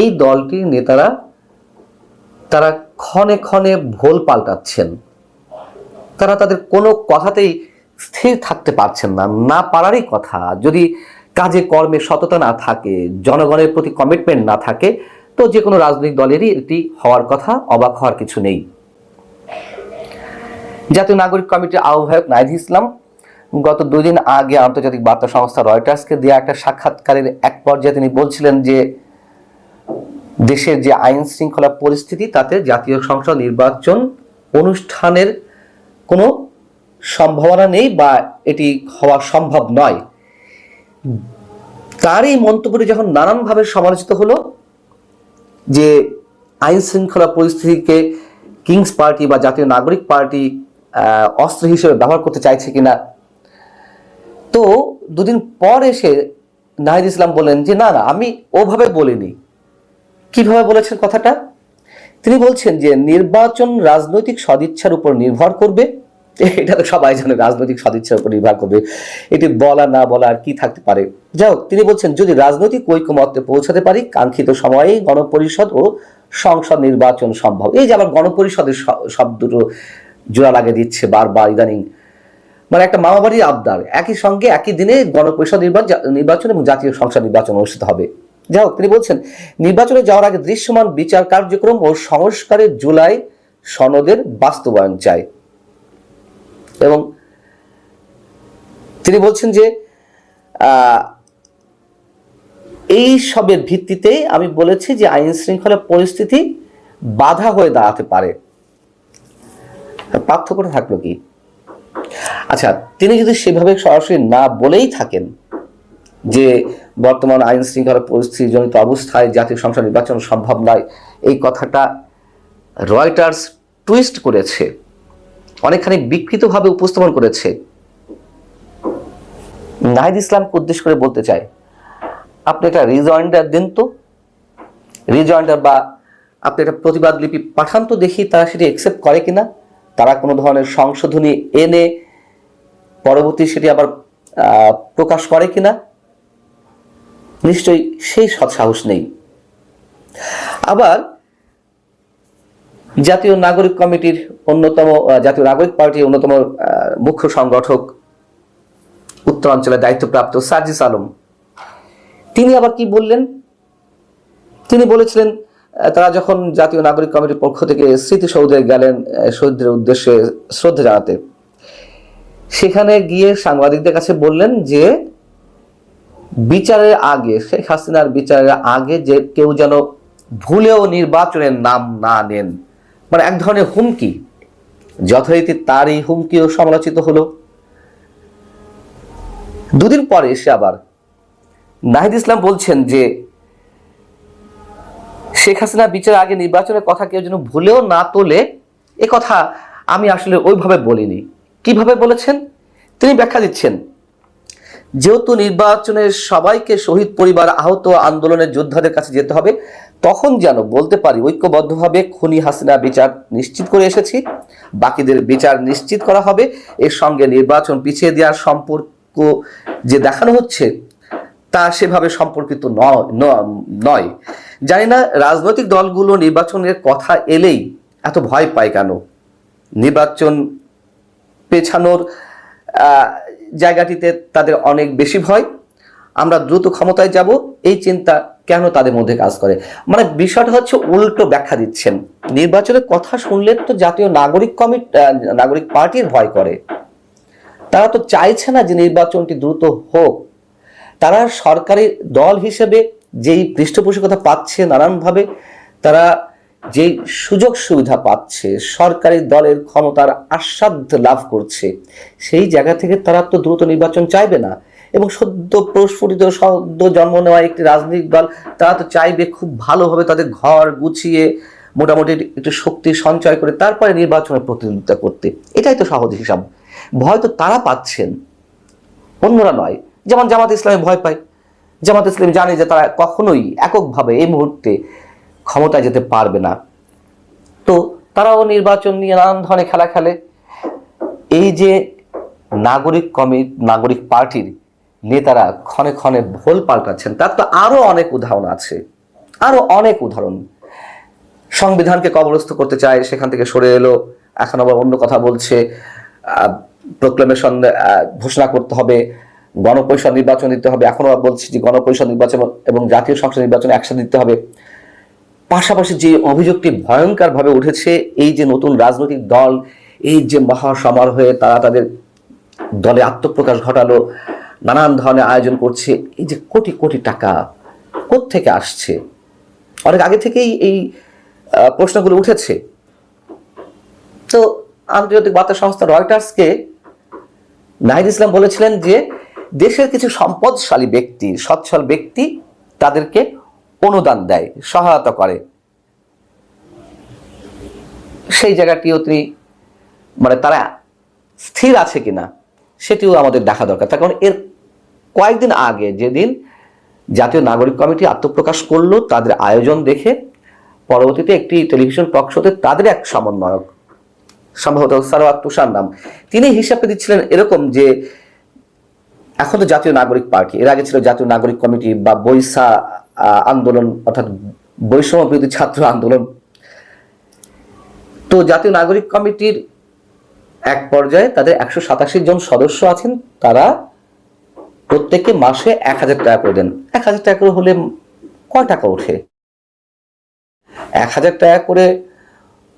এই দলটির নেতারা তারা ক্ষণে ক্ষণে ভোল পাল্টাচ্ছেন। তারা তাদের কোনো কথাতেই স্থির থাকতে পারছেন না না পারারই কথা। যদি কাজে কর্মে সততা না থাকে, জনগণের প্রতি কমিটমেন্ট না থাকে, তো যে কোনো রাজনৈতিক দলেরই এটি হওয়ার কথা, অবাক হওয়ার কিছু নেই। জাতীয় নাগরিক কমিটির আহ্বায়ক নাইদ ইসলাম গত দুদিন আগে আন্তর্জাতিক বার্তা সংস্থা রয়টার্সকে দেওয়া একটা সাক্ষাৎকারের এক পর্যায়ে তিনি বলছিলেন যে দেশের যে আইন শৃঙ্খলা পরিস্থিতি, তাতে জাতীয় সংসদ নির্বাচন অনুষ্ঠানের কোনো সম্ভাবনা নেই বা এটি হওয়া সম্ভব নয়। তার এই মন্তব্যটি যখন নানানভাবে সমালোচিত হলো, যে আইন শৃঙ্খলা পরিস্থিতিকে কিংস পার্টি বা জাতীয় নাগরিক পার্টি অস্ত্র হিসেবে ব্যবহার করতে চাইছে কিনা, তো দুদিন পর এসে নাহিদ ইসলাম বললেন যে, না না, আমি ওভাবে বলিনি। কীভাবে বলেছেন কথাটা? তিনি বলছেন যে, নির্বাচন রাজনৈতিক সদিচ্ছার উপর নির্ভর করবে। এটা তো সবাই জানে, রাজনৈতিক সদিচ্ছার উপর নির্ভর করবে। এটি বলা, না বলা আর কি থাকতে পারে। যাই হোক, তিনি বলছেন, যদি রাজনৈতিক ঐক্যমত্যে পৌঁছাতে পারি, কাঙ্ক্ষিত সময়েই গণপরিষদ ও সংসদ নির্বাচন সম্ভব। এই যে আবার গণপরিষদের শব্দটা জোড়া লাগিয়ে দিচ্ছে বারবার ইদানিং। মানে একটা মামাবাড়ির আবদার। একই সঙ্গে একই দিনে গণপরিষদ নির্বাচন নির্বাচন এবং জাতীয় সংসদ নির্বাচন অনুষ্ঠিত হবে। যাই হোক, তিনি বলছেন, নির্বাচনে যাওয়ার আগে দৃশ্যমান বিচার কার্যক্রম ও সংস্কারের জুলাই সনদের বাস্তবায়ন চাই। এবং তিনি বলছেন যে এই সবের ভিত্তিতে আমি বলেছি যে আইন শৃঙ্খলা পরিস্থিতি বাধা হয়ে দাঁড়াতে পারে। পার্থক্যটা থাকল কি? আচ্ছা তিনি যদি সেভাবে সরাসরি না বলেই থাকেন যে বর্তমান আইন শৃঙ্খলা পরিস্থিতি জনিত অবস্থায় জাতীয় সংসদ নির্বাচন সম্ভব নয়। এই কথাটা রয়টার্স টুইস্ট করেছে, অনেকখানি বিকৃতভাবে উপস্থাপন করেছে। নাহিদ ইসলামকে উদ্দেশ্য করে বলতে চাই, আপনি একটা রিজয়েন্ডার দিন তো। রিজয়েন্ডার বা আপনি একটা প্রতিবাদ লিপি পাঠান তো দেখি তারা সেটি অ্যাকসেপ্ট করে কিনা। তারা কোনো ধরনের সংশোধনী এনে পরবর্তী সেটি আবার প্রকাশ করে কিনা। নিশ্চয়ই সেই সৎসাহস নেই। আবার জাতীয় নাগরিক কমিটির অন্যতম জাতীয় নাগরিক পার্টির অন্যতম মুখ্য সংগঠক, উত্তরাঞ্চলের দায়িত্বপ্রাপ্ত সার্জিস আলম। তিনি আবার কি বললেন? তিনি বলেছিলেন তারা যখন জাতীয় নাগরিক কমিটির পক্ষ থেকে স্মৃতিসৌধে গেলেন শহীদদের উদ্দেশ্যে শ্রদ্ধা জানাতে, সেখানে গিয়ে সাংবাদিকদের কাছে বললেন যে বিচারের আগে, শেখ হাসিনার বিচারের আগে যে কেউ যেন ভুলেও নির্বাচনের নাম না নেন মানে এক ধরনের হুমকি, যথারীতি তার এই হুমকিও সমালোচিত হলো। দুদিন পরে এসে আবার নাহিদ ইসলাম বলছেন যে, শেখ হাসিনা বিচারের আগে নির্বাচনের কথা কেউ যেন ভুলেও না তোলে, এ কথা আমি আসলে ওইভাবে বলিনি। কীভাবে বলেছেন? তিনি ব্যাখ্যা দিচ্ছেন যেহেতু নির্বাচনে সবাইকে শহীদ পরিবার আহত আন্দোলনের যোদ্ধাদের কাছে যেতে হবে, তখন যেন বলতে পারি ঐক্যবদ্ধভাবে খুনি হাসিনা বিচার নিশ্চিত করে এসেছি, বাকিদের বিচার নিশ্চিত করা হবে। এর সঙ্গে নির্বাচন পিছিয়ে দেওয়ার সম্পর্ক যে দেখানো হচ্ছে, তা সেভাবে সম্পর্কিত নয় জানি না রাজনৈতিক দলগুলো নির্বাচনের কথা এলেই এত ভয় পায় কেন? নির্বাচন পেছানোর জায়গাটিতে তাদের অনেক বেশি ভয়। আমরা দ্রুত ক্ষমতায় যাব, এই চিন্তা কেন তাদের মধ্যে কাজ করে? মানে বিষয়টা হচ্ছে উল্টো ব্যাখ্যা দিচ্ছেন। নির্বাচনের কথা শুনলে তো জাতীয় নাগরিক কমিটি নাগরিক পার্টির ভয় করে। তারা তো চাইছে না যে নির্বাচনটি দ্রুত হোক। তারা সরকারি দল হিসেবে যেই পৃষ্ঠপোষকতা পাচ্ছে নানানভাবে, তারা যেই সুযোগ সুবিধা পাচ্ছে, সরকারি দলের ক্ষমতার আস্বাদ লাভ করছে, সেই জায়গা থেকে তারা তো দ্রুত নির্বাচন চাইবে না। এবং সদ্য প্রস্ফুটিত, সদ্য জন্ম নেওয়া একটি রাজনৈতিক দল, তারা তো চাইবে খুব ভালোভাবে তাদের ঘর গুছিয়ে মোটামুটি একটু শক্তি সঞ্চয় করে তারপরে নির্বাচনের প্রতিদ্বন্দ্বিতা করতে। এটাই তো সহজ হিসাব। ভয় তো তারা পাচ্ছেন। অন্যরা নয়। যেমন জামাত ইসলামে ভয় পায়। জামাত ইসলাম জানে যে তারা কখনোই এককভাবে এই মুহূর্তে ক্ষমতায় যেতে পারবে না। তো তারাও নির্বাচন নিয়ে নানান ধরনের খেলা খেলে। এই যে নাগরিক কমি নাগরিক পার্টির নেতারা ক্ষণে ক্ষণে ভোল পাল্টাচ্ছেন, তার তো আরও অনেক উদাহরণ আছে। আরও অনেক উদাহরণ। সংবিধানকে কবরস্থ করতে চায়, সেখান থেকে সরে এলো, এখন আবার অন্য কথা বলছে। প্রোক্লেমেশন ঘোষণা করতে হবে, গণপরিষদ নির্বাচন দিতে হবে এখন আবার বলছে যে গণপরিষদ নির্বাচন এবং জাতীয় সংসদ নির্বাচন একসাথে দিতে হবে। পাশাপাশি যে অভিযোগটি ভয়ঙ্করভাবে উঠেছে, এই যে নতুন রাজনৈতিক দল, এই যে মহাসমারোহে তারা তাদের দলে আত্মপ্রকাশ ঘটালো, নানান ধরনের আয়োজন করছে, এই যে কোটি কোটি টাকা থেকে আসছে? অনেক আগে থেকেই এই প্রশ্নগুলো উঠেছে। তো আন্তর্জাতিক বার্তা সংস্থা রয়টার্সকে নাহিদ ইসলাম বলেছিলেন যে, দেশের কিছু সম্পদশালী ব্যক্তি, সচ্ছল ব্যক্তি তাদেরকে অনুদান দেয়, সহায়তা করে। সেই জায়গাটিও তিনি মানে তারা স্থির আছে কিনা, সেটিও আমাদের দেখা দরকার। তার কারণ এর কয়েকদিন আগে যেদিন জাতীয় নাগরিক কমিটি আত্মপ্রকাশ করল তাদের আয়োজন দেখে, পরবর্তীতে একটি টেলিভিশন টক শোতে তাদের এক সমন্বয়ক, সম্ভবত সারোয়ার তুষার নাম, তিনি হিসাবে দিচ্ছিলেন এরকম যে এখন তো জাতীয় নাগরিক পার্টি, এর আগে ছিল জাতীয় নাগরিক কমিটি বা বৈশা আন্দোলন, অর্থাৎ বৈষম্য বিরোধী ছাত্র আন্দোলন। তো জাতীয় নাগরিক কমিটির এক পর্যায়ে তাদের একশো সাতাশি জন সদস্য আছেন, তারা প্রত্যেকে মাসে এক হাজার টাকা করে দেন। এক হাজার টাকা করে হলে কয় টাকা ওঠে? এক হাজার টাকা করে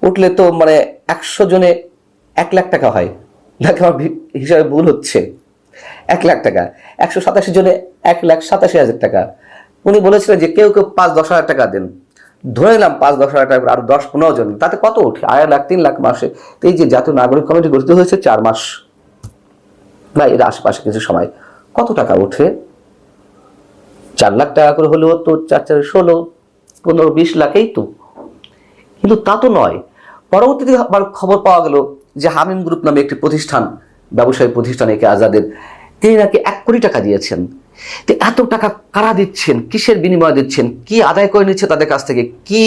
উঠলে তো মানে একশো জনে এক লাখ টাকা হয়। নাকি আমার হিসাবে ভুল হচ্ছে? এক লাখ টাকা। একশো সাতাশি জনে এক লাখ সাতাশি হাজার টাকা। উনি বলেছিলেন যে কেউ কেউ পাঁচ, দশ হাজার টাকা দেন। ধরে নিলাম পাঁচ, দশ হাজার টাকা আরও দশ, পনেরো জন, তাতে কত ওঠে আড়াই লাখ, তিন লাখ মাসে। এই যে জাতীয় নাগরিক কমিটি গঠিত হয়েছে চার মাস। বা এর আশেপাশে কিছু সময়। কত টাকা ওঠে? চার লাখ টাকা করে হলেও তো চার চার, ষোলো, পনেরো, বিশ লাখেই তো। কিন্তু তা তো নয়। পরবর্তীতে আবার খবর পাওয়া গেল যে হামিম গ্রুপ নামে একটি প্রতিষ্ঠান, ব্যবসায়ী প্রতিষ্ঠান একে আজাদের, তিনি নাকি এক কোটি টাকা দিয়েছেন। তো এত টাকা কারা দিচ্ছেন? কিসের বিনিময়ে দিচ্ছেন? কি আদায় করে নিচ্ছে তাদের কাছ থেকে? কি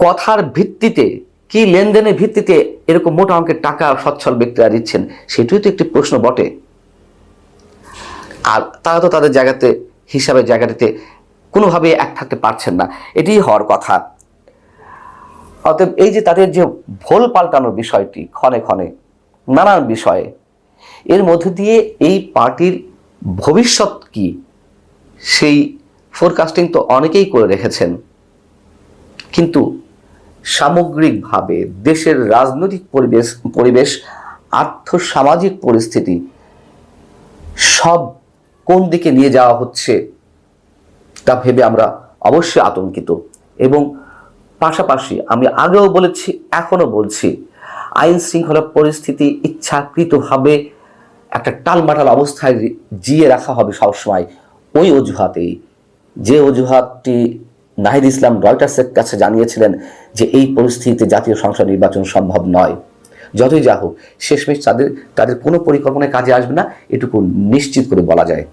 কথার ভিত্তিতে, কি লেনদেনের ভিত্তিতে এরকম মোটা অঙ্কের টাকা সচ্ছল ব্যক্তিরা দিচ্ছেন? সেটিও তো একটি প্রশ্ন বটে। আর তারা তো তাদের জায়গাতে, হিসাবের জায়গাটিতে কোনোভাবে এক থাকতে পারছেন না। এটিই হওয়ার কথা। অতএব এই যে তাদের যে ভোল পাল্টানোর বিষয়টি ক্ষণে ক্ষণে, নানান বিষয়ে, এর মধ্যে দিয়ে এই পার্টির ভবিষ্যৎ কি? সেই ফোরকাস্টিং তো অনেকেই করে রেখেছেন। কিন্তু সামগ্রিকভাবে দেশের রাজনৈতিক পরিবেশ পরিবেশ, আর্থসামাজিক পরিস্থিতি সব কোন দিকে নিয়ে যাওয়া হচ্ছে তা ভেবে আমরা অবশ্যই আতঙ্কিত। এবং পাশাপাশি আমি আগেও বলেছি এখনও বলছি, আইন শৃঙ্খলা পরিস্থিতি ইচ্ছাকৃতভাবে একটা টালমাটাল অবস্থায় জিয়ে রাখা হবে সবসময়। ওই অজুহাতেই। যে অজুহাতটি নাহিদ ইসলাম রয়টার্সের কাছে জানিয়েছিলেন যে এই পরিস্থিতিতে জাতীয় সংসদ নির্বাচন সম্ভব নয়। যতই যা হোক, শেষমেশ তাদের তাদের কোনো পরিকল্পনায় কাজে আসবে না, এটুকু নিশ্চিত করে বলা যায়।